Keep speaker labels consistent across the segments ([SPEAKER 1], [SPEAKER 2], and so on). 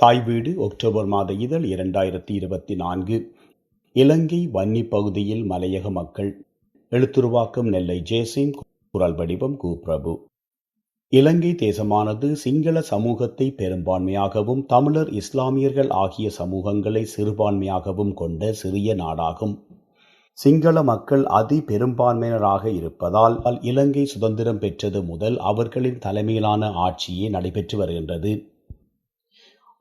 [SPEAKER 1] தாய் வீடு அக்டோபர் மாத இதழ் இரண்டாயிரத்தி இருபத்தி நான்கு. இலங்கை வன்னி பகுதியில் மலையக மக்கள். எழுத்துருவாக்கம் நெல்லை ஜெயசிங் குரல் வடிவம் கு பிரபு இலங்கை தேசமானது சிங்கள சமூகத்தை பெரும்பான்மையாகவும் தமிழர் இஸ்லாமியர்கள் ஆகிய சமூகங்களை சிறுபான்மையாகவும் கொண்ட சிறிய நாடாகும். சிங்கள மக்கள் அதி பெரும்பான்மையினராக இருப்பதால் இலங்கை சுதந்திரம் பெற்றது முதல் அவர்களின் தலைமையிலான ஆட்சியே நடைபெற்று வருகின்றது.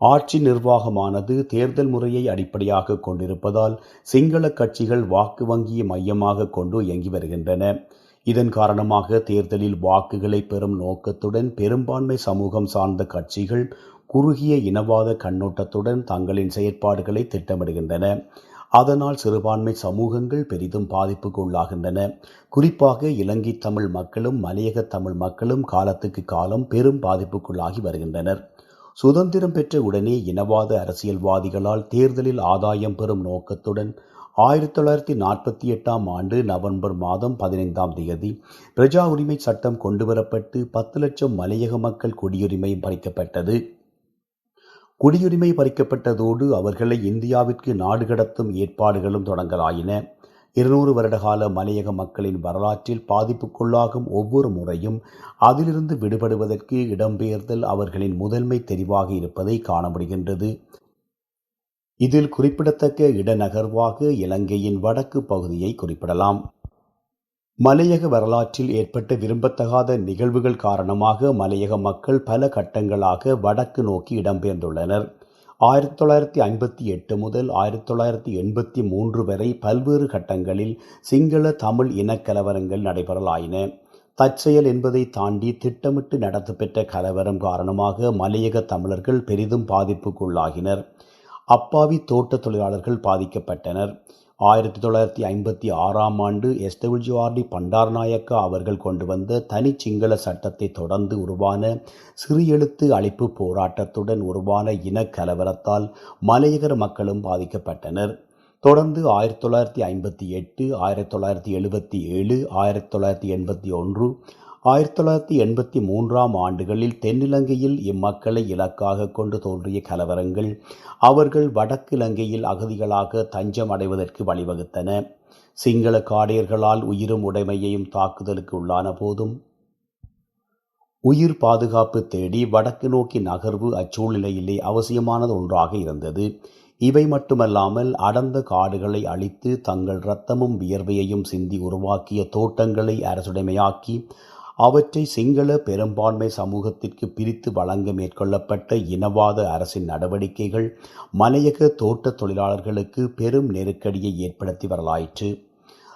[SPEAKER 1] ஆட்சி நிர்வாகமானது தேர்தல் முறையை அடிப்படையாக கொண்டிருப்பதால் சிங்கள கட்சிகள் வாக்கு வங்கியை மையமாக கொண்டு இயங்கி வருகின்றன. இதன் காரணமாக தேர்தலில் வாக்குகளை பெறும் நோக்கத்துடன் பெரும்பான்மை சமூகம் சார்ந்த கட்சிகள் குறுகிய இனவாத கண்ணோட்டத்துடன் தங்களின் செயற்பாடுகளை திட்டமிடுகின்றன. அதனால் சிறுபான்மை சமூகங்கள் பெரிதும் பாதிப்புக்கு உள்ளாகின்றன. குறிப்பாக இலங்கை தமிழ் மக்களும் மலையக தமிழ் மக்களும் காலத்துக்கு காலம் பெரும் பாதிப்புக்குள்ளாகி வருகின்றனர். சுதந்திரம் பெற்ற உடனே இனவாத அரசியல்வாதிகளால் தேர்தலில் ஆதாயம் பெறும் நோக்கத்துடன் ஆயிரத்தி தொள்ளாயிரத்தி நாற்பத்தி எட்டாம் ஆண்டு நவம்பர் மாதம் பதினைந்தாம் தேதி பிரஜா உரிமை சட்டம் கொண்டுவரப்பட்டு பத்து லட்சம் மலையக மக்கள் குடியுரிமை பறிக்கப்பட்டது. குடியுரிமை பறிக்கப்பட்டதோடு அவர்களை இந்தியாவிற்கு நாடு கடத்தும் ஏற்பாடுகளும் தொடங்கலாயின. இருநூறு வருடகால மலையக மக்களின் வரலாற்றில் பாதிப்புக்குள்ளாகும் ஒவ்வொரு முறையும் அதிலிருந்து விடுபடுவதற்கு இடம்பெயர்தல் அவர்களின் முதன்மை தெரிவாக இருப்பதை காண முடிகின்றது. இதில் குறிப்பிடத்தக்க இடநகர்வாக இலங்கையின் வடக்கு பகுதியை குறிப்பிடலாம். மலையக வரலாற்றில் ஏற்பட்ட விரும்பத்தகாத நிகழ்வுகள் காரணமாக மலையக மக்கள் பல கட்டங்களாக வடக்கு நோக்கி இடம்பெயர்ந்துள்ளனர். ஆயிரத்தி தொள்ளாயிரத்தி ஐம்பத்தி எட்டு முதல் ஆயிரத்தி தொள்ளாயிரத்தி எண்பத்தி மூன்று வரை பல்வேறு கட்டங்களில் சிங்கள தமிழ் இனக்கலவரங்கள் நடைபெறலாயின. தற்செயல் என்பதை தாண்டி திட்டமிட்டு நடத்தப்பெற்ற கலவரம் காரணமாக மலையக தமிழர்கள் பெரிதும் பாதிப்புக்குள்ளாகினர். அப்பாவி தோட்ட தொழிலாளர்கள் பாதிக்கப்பட்டனர். ஆயிரத்தி தொள்ளாயிரத்தி ஐம்பத்தி ஆறாம் ஆண்டு எஸ்டபிள்ஜிஆர்டி பண்டார்நாயக்கா அவர்கள் கொண்டு வந்த தனி சிங்கள சட்டத்தை தொடர்ந்து உருவான சிறியெழுத்து அழிப்பு போராட்டத்துடன் உருவான இனக்கலவரத்தால் மலையகர மக்களும் பாதிக்கப்பட்டனர். தொடர்ந்து ஆயிரத்தி தொள்ளாயிரத்தி ஐம்பத்தி எட்டு ஆயிரத்தி தொள்ளாயிரத்தி எழுபத்தி ஏழு ஆயிரத்தி தொள்ளாயிரத்தி எண்பத்தி ஒன்று ஆயிரத்தி தொள்ளாயிரத்தி எண்பத்தி மூன்றாம் ஆண்டுகளில் தென்னிலங்கையில் இம்மக்களை இலக்காக கொண்டு தோன்றிய கலவரங்கள் அவர்கள் வடக்கு இலங்கையில் அகதிகளாக தஞ்சம் அடைவதற்கு வழிவகுத்தன. சிங்கள காடையர்களால் உயிரும் உடைமையையும் தாக்குதலுக்கு உள்ளான போதும் உயிர் பாதுகாப்பு தேடி வடக்கு நோக்கி நகர்வு அச்சூழ்நிலையிலே அவசியமானது ஒன்றாக இருந்தது. இவை மட்டுமல்லாமல் அடர்ந்த காடுகளை அழித்து தங்கள் இரத்தமும் வியர்வையையும் சிந்தி உருவாக்கிய தோட்டங்களை அரசுடைமையாக்கி அவற்றை சிங்கள பெரும்பான்மை சமூகத்திற்கு பிரித்து வழங்க மேற்கொள்ளப்பட்ட இனவாத அரசின் நடவடிக்கைகள் மலையக தோட்ட தொழிலாளர்களுக்கு பெரும் நெருக்கடியை ஏற்படுத்தி வரலாயிற்று.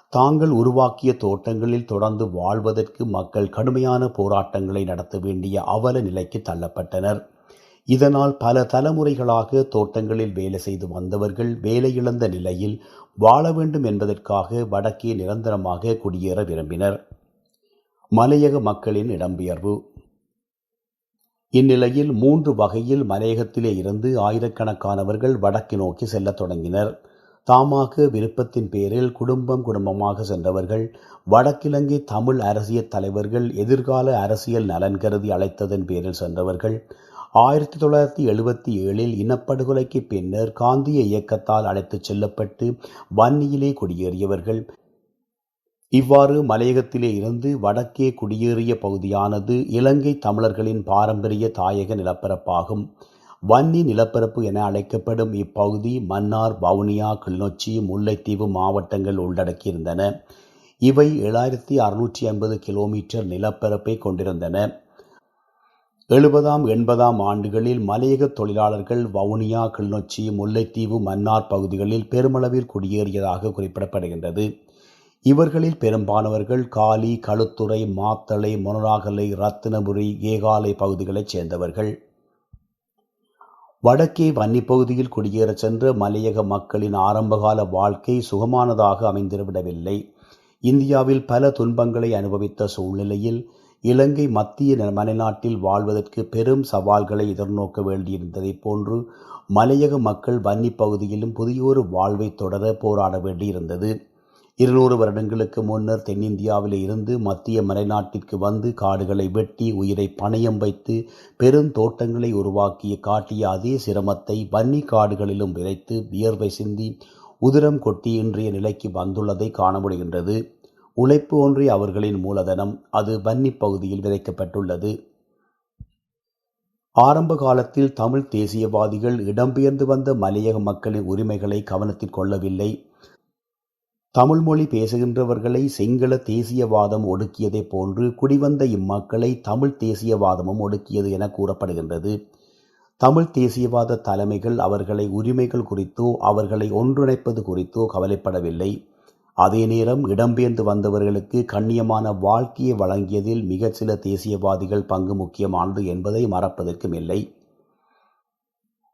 [SPEAKER 1] தாங்கள் உருவாக்கிய தோட்டங்களில் தொடர்ந்து வாழ்வதற்கு மக்கள் கடுமையான போராட்டங்களை நடத்த வேண்டிய அவல நிலைக்கு தள்ளப்பட்டனர். இதனால் பல தலைமுறைகளாக தோட்டங்களில் வேலை செய்து வந்தவர்கள் வேலையிழந்த நிலையில் வாழ வேண்டும் என்பதற்காக வடக்கே நிரந்தரமாக குடியேற விரும்பினர். மலையக மக்களின் இடம்பெயர்வு. இந்நிலையில் மூன்று வகையில் மலையகத்திலே இருந்து ஆயிரக்கணக்கானவர்கள் வடக்கு நோக்கி செல்லத் தொடங்கினர். தாமாக விருப்பத்தின் பேரில் குடும்பம் குடும்பமாக சென்றவர்கள் வடக்கிழங்கை தமிழ் அரசியல் தலைவர்கள் எதிர்கால அரசியல் நலன் கருதி அழைத்ததன் பேரில் சென்றவர்கள் ஆயிரத்தி தொள்ளாயிரத்தி எழுபத்தி ஏழில் இனப்படுகொலைக்கு பின்னர் காந்திய இயக்கத்தால் அழைத்துச் செல்லப்பட்டு வன்னியிலே குடியேறியவர்கள் இவ்வாறு மலையகத்திலே இருந்து வடக்கே குடியேறிய பகுதியானது இலங்கை தமிழர்களின் பாரம்பரிய தாயக நிலப்பரப்பாகும். வன்னி நிலப்பரப்பு என அழைக்கப்படும் இப்பகுதி மன்னார் வவுனியா கிளிநொச்சி முல்லைத்தீவு மாவட்டங்கள் உள்ளடக்கியிருந்தன. இவை ஏழாயிரத்தி அறுநூற்றி ஐம்பது கிலோமீட்டர் நிலப்பரப்பை கொண்டிருந்தன. எழுபதாம் எண்பதாம் ஆண்டுகளில் மலையக தொழிலாளர்கள் வவுனியா கிளிநொச்சி முல்லைத்தீவு மன்னார் பகுதிகளில் பெருமளவில் குடியேறியதாக குறிப்பிடப்படுகின்றது. இவர்களில் பெரும்பாலானவர்கள் காலி களுத்துறை மாத்தளை மொனராகலை ரத்தினபுரி ஏகாலை பகுதிகளைச் சேர்ந்தவர்கள். வடக்கே வன்னி பகுதியில் குடியேறச் சென்ற மலையக மக்களின் ஆரம்பகால வாழ்க்கை சுகமானதாக அமைந்திருவிடவில்லை. இந்தியாவில் பல துன்பங்களை அனுபவித்த சூழ்நிலையில் இலங்கை மத்திய மலைநாட்டில் வாழ்வதற்கு பெரும் சவால்களை எதிர்நோக்க வேண்டியிருந்ததைப் போன்று மலையக மக்கள் வன்னி பகுதியிலும் புதியொரு வாழ்வை தொடர போராட வேண்டியிருந்தது. இருநூறு வருடங்களுக்கு முன்னர் தென்னிந்தியாவில் இருந்து மத்திய மலைநாட்டிற்கு வந்து காடுகளை வெட்டி உயிரை பணயம் வைத்து பெரும் தோட்டங்களை உருவாக்கிய காட்டிய அதே சிரமத்தை வன்னி காடுகளிலும் விரைத்து வியர்வை சிந்தி உதிரம் கொட்டி இன்றைய நிலைக்கு வந்துள்ளதை காண முடிகின்றது. உழைப்பு ஒன்றே அவர்களின் மூலதனம். அது வன்னி பகுதியில் விதைக்கப்பட்டுள்ளது. ஆரம்ப காலத்தில் தமிழ் தேசியவாதிகள் இடம்பெயர்ந்து வந்த மலையக மக்களின் உரிமைகளை கவனத்தில் கொள்ளவில்லை. தமிழ் மொழி பேசுகின்றவர்களை சிங்கள தேசியவாதம் ஒடுக்கியதைப் போன்று குடிவந்த இம்மக்களை தமிழ் தேசியவாதமும் ஒடுக்கியது என கூறப்படுகின்றது. தமிழ் தேசியவாத தலைமைகள் அவர்களை உரிமைகள் குறித்தோ அவர்களை ஒன்றிணைப்பது குறித்தோ கவலைப்படவில்லை. அதே நேரம் இடம்பெயர்ந்து வந்தவர்களுக்கு கண்ணியமான வாழ்க்கையை வழங்கியதில் மிகச்சில தேசியவாதிகள் பங்கு முக்கியமானது என்பதை மறப்பதற்கும் இல்லை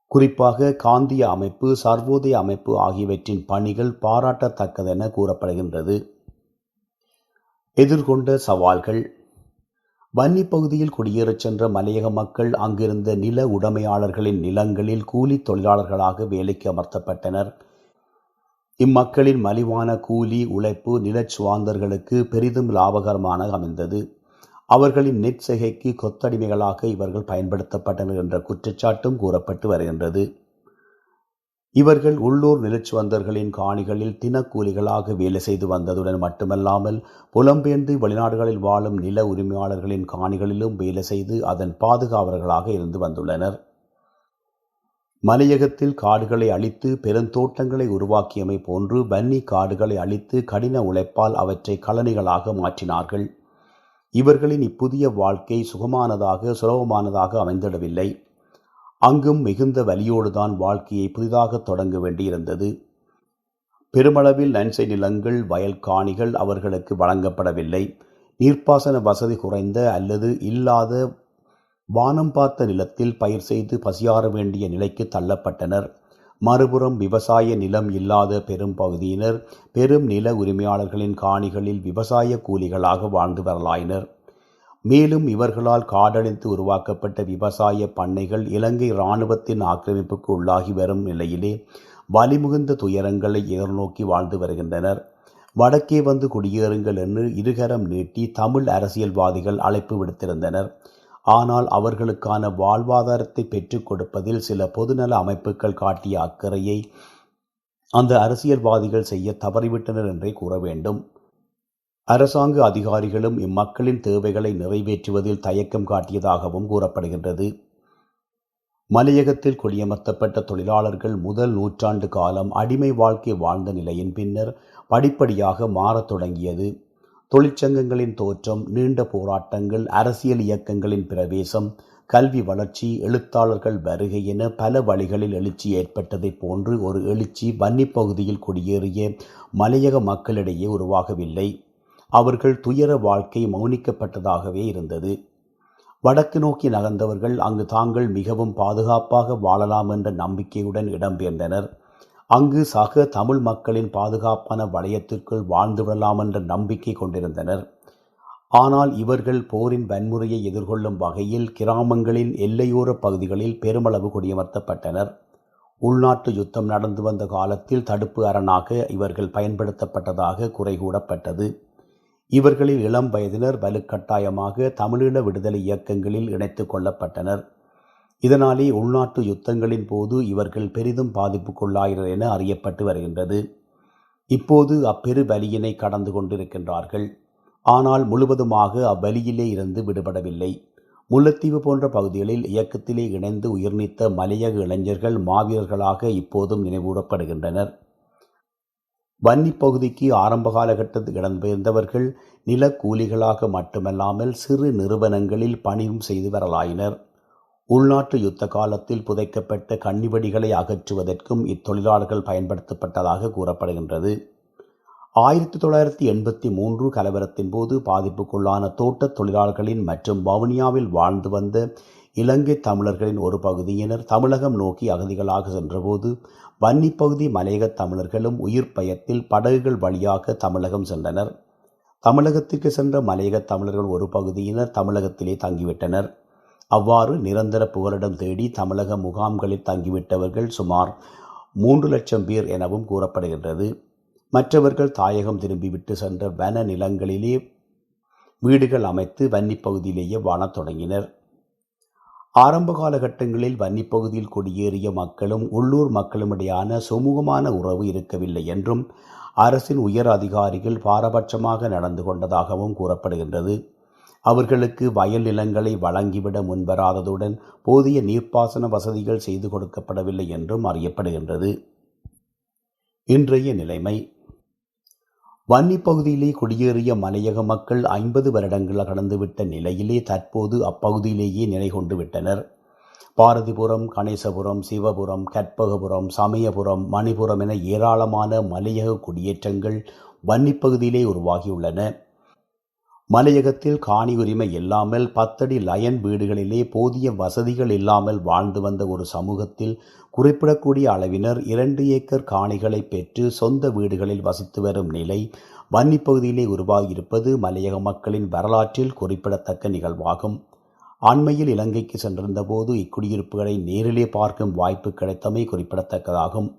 [SPEAKER 1] குறிப்பாக காந்திய அமைப்பு சர்வோதய அமைப்பு ஆகியவற்றின் பணிகள் பாராட்டத்தக்கதென கூறப்படுகின்றது. எதிர்கொண்ட சவால்கள். வன்னி பகுதியில் குடியேறச் சென்ற மலையக மக்கள் அங்கிருந்த நில உடைமையாளர்களின் நிலங்களில் கூலி தொழிலாளர்களாக வேலைக்கு அமர்த்தப்பட்டனர். இம்மக்களின் மலிவான கூலி உழைப்பு நிலச்சுவாந்தர்களுக்கு பெரிதும் லாபகரமான அமைந்தது. அவர்களின் நெற்செகைக்கு கொத்தடிமைகளாக இவர்கள் பயன்படுத்தப்பட்டனர் என்ற குற்றச்சாட்டும் கூறப்பட்டு வருகின்றது. இவர்கள் உள்ளூர் நிலச்சுவந்தர்களின் காணிகளில் தினக்கூலிகளாக வேலை செய்து வந்ததுடன் மட்டுமல்லாமல் புலம்பெயர்ந்து வெளிநாடுகளில் வாழும் நில உரிமையாளர்களின் காணிகளிலும் வேலை செய்து அதன் பாதுகாவலர்களாக இருந்து வந்துள்ளனர். மலையகத்தில் காடுகளை அழித்து பெருந்தோட்டங்களை உருவாக்கியமை போன்று வன்னி காடுகளை அழித்து கடின உழைப்பால் அவற்றை கலனிகளாக மாற்றினார்கள். இவர்களின் இப்புதிய வாழ்க்கை சுகமானதாக சுலபமானதாக அமைந்திடவில்லை. அங்கும் மிகுந்த வலியோடுதான் வாழ்க்கையை புதிதாக தொடங்க வேண்டியிருந்தது. பெருமளவில் நன்சை நிலங்கள் வயல் காணிகள் அவர்களுக்கு வழங்கப்படவில்லை. நீர்ப்பாசன வசதி குறைந்த அல்லது இல்லாத வானம் பார்த்த நிலத்தில் பயிர் செய்து பசியாற வேண்டிய நிலைக்கு தள்ளப்பட்டனர். மறுபுறம் விவசாய நிலம் இல்லாத பெரும் பகுதியினர் பெரும் நில உரிமையாளர்களின் காணிகளில் விவசாய கூலிகளாக வாழ்ந்து வரலாயினர். மேலும் இவர்களால் காடழித்து உருவாக்கப்பட்ட விவசாய பண்ணைகள் இலங்கை இராணுவத்தின் ஆக்கிரமிப்புக்கு உள்ளாகி வரும் நிலையிலே வலிமிகுந்த துயரங்களை எதிர்நோக்கி வாழ்ந்து வருகின்றனர். வடக்கே வந்து குடியேறுங்கள் என்று இருகரம் நீட்டி தமிழ் அரசியல்வாதிகள் அழைப்பு விடுத்திருந்தனர். ஆனால் அவர்களுக்கான வாழ்வாதாரத்தை பெற்றுக் கொடுப்பதில் சில பொதுநல அமைப்புகள் காட்டிய அக்கறையை அந்த அரசியல்வாதிகள் செய்ய தவறிவிட்டனர் என்றே கூற வேண்டும். அரசாங்க அதிகாரிகளும் இம்மக்களின் தேவைகளை நிறைவேற்றுவதில் தயக்கம் காட்டியதாகவும் கூறப்படுகின்றது. மலையகத்தில் குடியமர்த்தப்பட்ட தொழிலாளர்கள் முதல் நூற்றாண்டு காலம் அடிமை வாழ்க்கை வாழ்ந்த நிலையின் பின்னர் படிப்படியாக மாறத் தொடங்கியது. தொழிற்சங்கங்களின் தோற்றம் நீண்ட போராட்டங்கள் அரசியல் இயக்கங்களின் பிரவேசம் கல்வி வளர்ச்சி எழுத்தாளர்கள் வருகை என பல வழிகளில் எழுச்சி ஏற்பட்டதைப் போன்று ஒரு எழுச்சி வன்னி பகுதியில் குடியேறிய மலையக மக்களிடையே உருவாகவில்லை. அவர்கள் துயர வாழ்க்கை மௌனிக்கப்பட்டதாகவே இருந்தது. வடக்கு நோக்கி நகர்ந்தவர்கள் அங்கு தாங்கள் மிகவும் பாதுகாப்பாக வாழலாம் என்ற நம்பிக்கையுடன் இடம்பெயர்ந்தனர். அங்கு சக தமிழ் மக்களின் பாதுகாப்பான வளையத்திற்குள் வாழ்ந்துவிடலாம் என்ற நம்பிக்கை கொண்டிருந்தனர். ஆனால் இவர்கள் போரின் வன்முறையை எதிர்கொள்ளும் வகையில் கிராமங்களின் எல்லையோர பகுதிகளில் பெருமளவு குடியமர்த்தப்பட்டனர். உள்நாட்டு யுத்தம் நடந்து வந்த காலத்தில் தடுப்பு அரணாக இவர்கள் பயன்படுத்தப்பட்டதாக குறை கூறப்பட்டது இவர்களில் இளம் வயதினர் வலுக்கட்டாயமாக தமிழீழ விடுதலை இயக்கங்களில் இணைத்து கொள்ளப்பட்டனர். இதனாலே உள்நாட்டு யுத்தங்களின் போது இவர்கள் பெரிதும் பாதிப்புக்குள்ளாயினர் என அறியப்பட்டு வருகின்றது. இப்போது அப்பெரு வலியினை கடந்து கொண்டிருக்கின்றார்கள். ஆனால் முழுவதுமாக அவ்வலியிலே இருந்து விடுபடவில்லை. முல்லைத்தீவு போன்ற பகுதிகளில் இயக்கத்திலே இணைந்து உயிர்நீத்த மலையக இளைஞர்கள் மாவீரர்களாக இப்போதும் நினைவூடப்படுகின்றனர் வன்னி பகுதிக்கு ஆரம்ப காலகட்டத்தில் இடம்பெயர்ந்தவர்கள் நிலக்கூலிகளாக மட்டுமல்லாமல் சிறு நிறுவனங்களில் பணியும் செய்து வரலாயினர். உள்நாட்டு யுத்த காலத்தில் புதைக்கப்பட்ட கன்னிவடிகளை அகற்றுவதற்கும் இத்தொழிலாளர்கள் பயன்படுத்தப்பட்டதாக கூறப்படுகின்றது. ஆயிரத்தி தொள்ளாயிரத்தி எண்பத்தி மூன்று கலவரத்தின் போது பாதிப்புக்குள்ளான தோட்டத் தொழிலாளர்களின் மற்றும் வவுனியாவில் வாழ்ந்து வந்த இலங்கை தமிழர்களின் ஒரு பகுதியினர் தமிழகம் நோக்கி அகதிகளாக சென்றபோது வன்னிப்பகுதி மலையக தமிழர்களும் உயிர் பயத்தில் படகுகள் வழியாக தமிழகம் சென்றனர். தமிழகத்திற்கு சென்ற மலையக தமிழர்கள் ஒரு பகுதியினர் தமிழகத்திலே தங்கிவிட்டனர். அவ்வாறு நிரந்தர புகலிடம் தேடி தமிழக முகாம்களில் தங்கிவிட்டவர்கள் சுமார் மூன்று லட்சம் பேர் எனவும் கூறப்படுகின்றது. மற்றவர்கள் தாயகம் திரும்பிவிட்டு சென்ற வன நிலங்களிலே வீடுகள் அமைத்து வன்னிப்பகுதியிலேயே வாழத் தொடங்கினர். ஆரம்ப காலகட்டங்களில் வன்னிப்பகுதியில் குடியேறிய மக்களும் உள்ளூர் மக்களுமிடையான சுமூகமான உறவு இருக்கவில்லை என்றும் அரசின் உயர் அதிகாரிகள் பாரபட்சமாக நடந்து கொண்டதாகவும் கூறப்படுகின்றது. அவர்களுக்கு வயல் நிலங்களை வழங்கிவிட முன்வராததுடன் போதிய நீர்ப்பாசன வசதிகள் செய்து கொடுக்கப்படவில்லை என்றும் அறியப்படுகின்றது. இன்றைய நிலைமை. வன்னி பகுதியிலே குடியேறிய மலையக மக்கள் ஐம்பது வருடங்கள் கடந்துவிட்ட நிலையிலே தற்போது அப்பகுதியிலேயே நிலை கொண்டு விட்டனர் பாரதிபுரம் கணேசபுரம் சிவபுரம் கற்பகபுரம் சமயபுரம் மணிபுரம் என ஏராளமான மலையக குடியேற்றங்கள் வன்னிப் பகுதியிலே உருவாகியுள்ளன. மலையகத்தில் காணி உரிமை இல்லாமல் பத்தடி லயன் வீடுகளிலே போதிய வசதிகள் இல்லாமல் வாழ்ந்து வந்த ஒரு சமூகத்தில் குறிப்பிடக்கூடிய அளவினர் இரண்டு ஏக்கர் காணிகளை பெற்று சொந்த வீடுகளில் வசித்து வரும் நிலை வன்னிப்பகுதியிலே உருவாகியிருப்பது மலையக மக்களின் வரலாற்றில் குறிப்பிடத்தக்க நிகழ்வாகும். அண்மையில் இலங்கைக்கு சென்றிருந்தபோது இக்குடியிருப்புகளை நேரிலே பார்க்கும் வாய்ப்பு கிடைத்தமை குறிப்பிடத்தக்கதாகும்.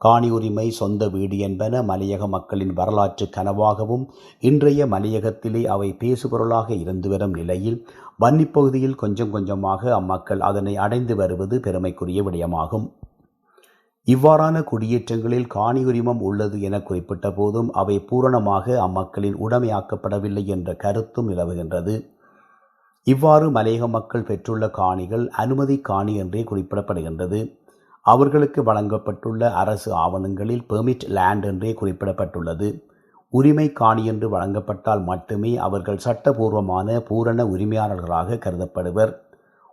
[SPEAKER 1] காணி உரிமை சொந்த வீடு என்பன மலையக மக்களின் வரலாற்று கனவாகவும் இன்றைய மலையகத்திலே அவை பேசுபொருளாக இருந்து வரும் நிலையில் வன்னிப் பகுதியில் கொஞ்சம் கொஞ்சமாக அம்மக்கள் அதனை அடைந்து வருவது பெருமைக்குரிய விடயமாகும். இவ்வாறான குடியேற்றங்களில் காணி உரிமம் உள்ளது என குறிப்பிட்ட போதும் அவை பூரணமாக அம்மக்களின் உடமையாக்கப்படவில்லை என்ற கருத்தும் நிலவுகின்றது. இவ்வாறு மலையக மக்கள் பெற்றுள்ள காணிகள் அனுமதி காணி என்றே குறிப்பிடப்படுகின்றது. அவர்களுக்கு வழங்கப்பட்டுள்ள அரசு ஆவணங்களில் பெர்மிட் லேண்ட் என்றே குறிப்பிடப்பட்டுள்ளது. உரிமை காணி என்று வழங்கப்பட்டால் மட்டுமே அவர்கள் சட்டபூர்வமான பூரண உரிமையாளர்களாக கருதப்படுவர்.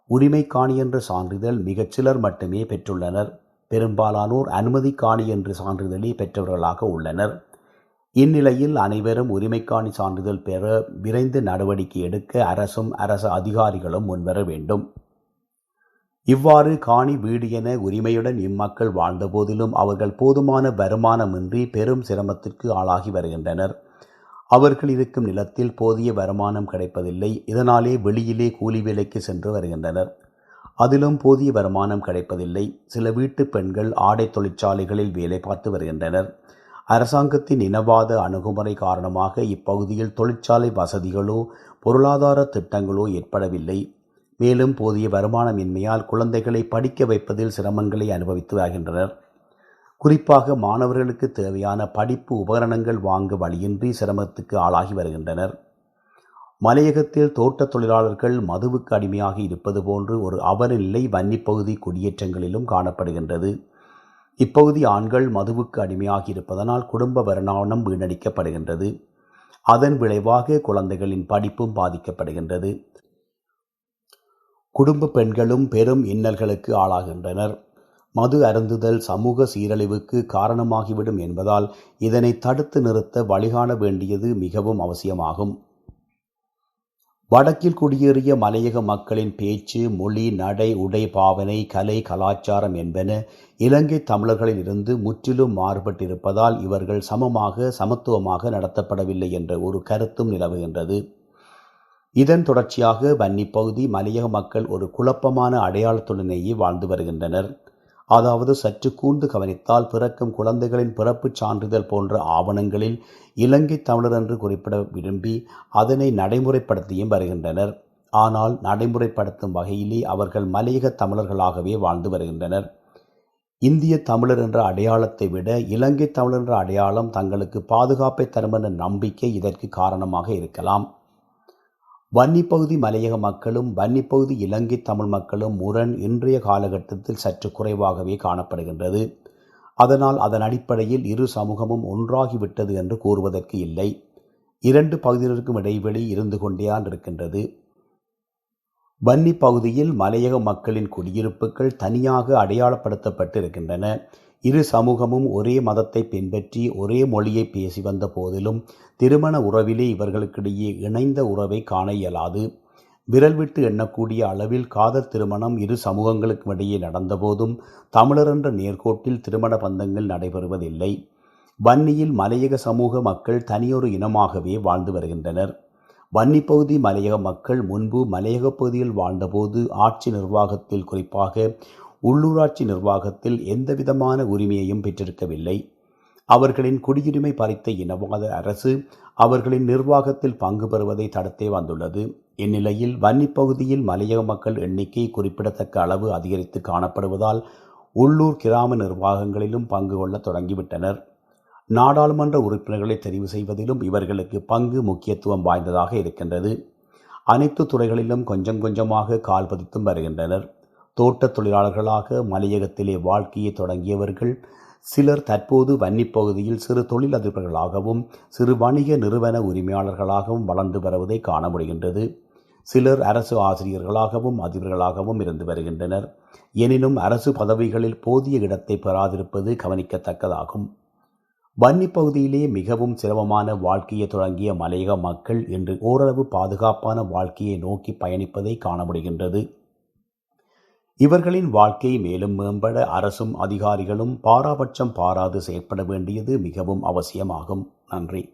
[SPEAKER 1] உரிமை காணி என்ற சான்றிதழ் மிகச் சிலர் மட்டுமே பெற்றுள்ளனர். பெரும்பாலானோர் அனுமதி காணி என்ற சான்றிதழை பெற்றவர்களாக உள்ளனர். இந்நிலையில் அனைவரும் உரிமைக்காணி சான்றிதழ் பெற விரைந்து நடவடிக்கை எடுக்க அரசும் அரசு அதிகாரிகளும் முன்வர வேண்டும். இவ்வாறு காணி வீடு என உரிமையுடன் இம்மக்கள் வாழ்ந்தபோதிலும் அவர்கள் போதுமான வருமானமின்றி பெரும் சிரமத்திற்கு ஆளாகி வருகின்றனர். அவர்கள் இருக்கும் நிலத்தில் போதிய வருமானம் கிடைப்பதில்லை. இதனாலே வெளியிலே கூலி வேலைக்கு சென்று வருகின்றனர். அதிலும் போதிய வருமானம் கிடைப்பதில்லை. சில வீட்டு பெண்கள் ஆடை தொழிற்சாலைகளில் வேலை பார்த்து வருகின்றனர். அரசாங்கத்தின் இனவாத அணுகுமுறை காரணமாக இப்பகுதியில் தொழிற்சாலை வசதிகளோ பொருளாதார திட்டங்களோ ஏற்படவில்லை. மேலும் போதிய வருமானமின்மையால் குழந்தைகளை படிக்க வைப்பதில் சிரமங்களை அனுபவித்து வருகின்றனர். குறிப்பாக மாணவர்களுக்கு தேவையான படிப்பு உபகரணங்கள் வாங்க வழியின்றி சிரமத்துக்கு ஆளாகி வருகின்றனர். மலையகத்தில் தோட்டத் தொழிலாளர்கள் மதுவுக்கு அடிமையாக இருப்பது போன்று ஒரு அவலநிலை வன்னிப்பகுதி குடியேற்றங்களிலும் காணப்படுகின்றது. இப்பகுதி ஆண்கள் மதுவுக்கு அடிமையாகி இருப்பதனால் குடும்ப வருமானம் வீணடிக்கப்படுகின்றது. அதன் விளைவாக குழந்தைகளின் படிப்பும் பாதிக்கப்படுகின்றது. குடும்ப பெண்களும் பெரும் இன்னல்களுக்கு ஆளாகின்றனர். மது அருந்துதல் சமூக சீரழிவுக்கு காரணமாகிவிடும் என்பதால் இதனை தடுத்து நிறுத்த வழிகாண வேண்டியது மிகவும் அவசியமாகும். வடக்கில் குடியேறிய மலையக மக்களின் பேச்சு மொழி நடை உடை பாவனை கலை கலாச்சாரம் என்பன இலங்கை தமிழர்களில் இருந்து முற்றிலும் மாறுபட்டிருப்பதால் இவர்கள் சமமாக சமத்துவமாக நடத்தப்படவில்லை என்ற ஒரு கருத்தும் நிலவுகின்றது. இதன் தொடர்ச்சியாக வன்னி பகுதி மலையக மக்கள் ஒரு குழப்பமான அடையாளத்துடனேயே வாழ்ந்து வருகின்றனர். அதாவது சற்று கூர்ந்து கவனித்தால் பிறக்கும் குழந்தைகளின் பிறப்புச் சான்றிதழ் போன்ற ஆவணங்களில் இலங்கை தமிழர் என்று குறிப்பிட விரும்பி அதனை நடைமுறைப்படுத்தியும் வருகின்றனர். ஆனால் நடைமுறைப்படுத்தும் வகையிலே அவர்கள் மலையக தமிழர்களாகவே வாழ்ந்து வருகின்றனர். இந்திய தமிழர் என்ற அடையாளத்தை விட இலங்கை தமிழர் என்ற அடையாளம் தங்களுக்கு பாதுகாப்பை தரும் என்ற நம்பிக்கை இதற்கு காரணமாக இருக்கலாம். வன்னிப்பகுதி மலையக மக்களும் வன்னிப்பகுதி இலங்கை தமிழ் மக்களும் முரண் இன்றைய காலகட்டத்தில் சற்று குறைவாகவே காணப்படுகின்றது. அதனால் அதன் அடிப்படையில் இரு சமூகமும் ஒன்றாகிவிட்டது என்று கூறுவதற்கு இல்லை. இரண்டு பகுதியினருக்கும் இடைவெளி இருந்து கொண்டேதான் இருக்கின்றது. வன்னி பகுதியில் மலையக மக்களின் குடியிருப்புகள் தனியாக அடையாளப்படுத்தப்பட்டு இருக்கின்றன இரு சமூகமும் ஒரே மதத்தை பின்பற்றி ஒரே மொழியை பேசி வந்த போதிலும் திருமண உறவிலே இவர்களுக்கிடையே இணைந்த உறவை காண இயலாது. விரல் விட்டு எண்ணக்கூடிய அளவில் காதல் திருமணம் இரு சமூகங்களுக்கும் இடையே நடந்தபோதும் தமிழர் என்ற நேர்கோட்டில் திருமண பந்தங்கள் நடைபெறுவதில்லை. வன்னியில் மலையக சமூக மக்கள் தனியொரு இனமாகவே வாழ்ந்து வருகின்றனர். வன்னி பகுதி மலையக மக்கள் முன்பு மலையக பகுதியில் வாழ்ந்தபோது ஆட்சி நிர்வாகத்தில் குறிப்பாக உள்ளூராட்சி நிர்வாகத்தில் எந்தவிதமான உரிமையையும் பெற்றிருக்கவில்லை. அவர்களின் குடியுரிமை பறித்த இனவாத அரசு அவர்களின் நிர்வாகத்தில் பங்கு பெறுவதை தடுத்தே வந்துள்ளது. இந்நிலையில் வன்னி பகுதியில் மலையக மக்கள் எண்ணிக்கை குறிப்பிடத்தக்க அளவு அதிகரித்து காணப்படுவதால் உள்ளூர் கிராம நிர்வாகங்களிலும் பங்கு கொள்ள தொடங்கிவிட்டனர். நாடாளுமன்ற உறுப்பினர்களை தெரிவு செய்வதிலும் இவர்களுக்கு பங்கு முக்கியத்துவம் வாய்ந்ததாக இருக்கின்றது. அனைத்து துறைகளிலும் கொஞ்சம் கொஞ்சமாக கால் பதித்தும் வருகின்றனர். தோட்டத் தொழிலாளர்களாக மலையகத்திலே வாழ்க்கையை தொடங்கியவர்கள் சிலர் தற்போது வன்னிப் பகுதியில் சிறு தொழிலதிபர்களாகவும் சிறு வணிக நிறுவன உரிமையாளர்களாகவும் வளர்ந்து வருவதை காண முடிகின்றது. சிலர் அரசு ஆசிரியர்களாகவும் அதிபர்களாகவும் இருந்து வருகின்றனர். எனினும் அரசு பதவிகளில் போதிய இடத்தை பெறாதிருப்பது கவனிக்கத்தக்கதாகும். வன்னி பகுதியிலே மிகவும் சிரமமான வாழ்க்கையை தொடங்கிய மலையக மக்கள் இன்று ஓரளவு பாதுகாப்பான வாழ்க்கையை நோக்கி பயணிப்பதை காண முடிகின்றது. இவர்களின் வாழ்க்கை மேலும் மேம்பட அரசும் அதிகாரிகளும் பாராபட்சம் பாராது செயற்பட வேண்டியது மிகவும் அவசியமாகும். நன்றி.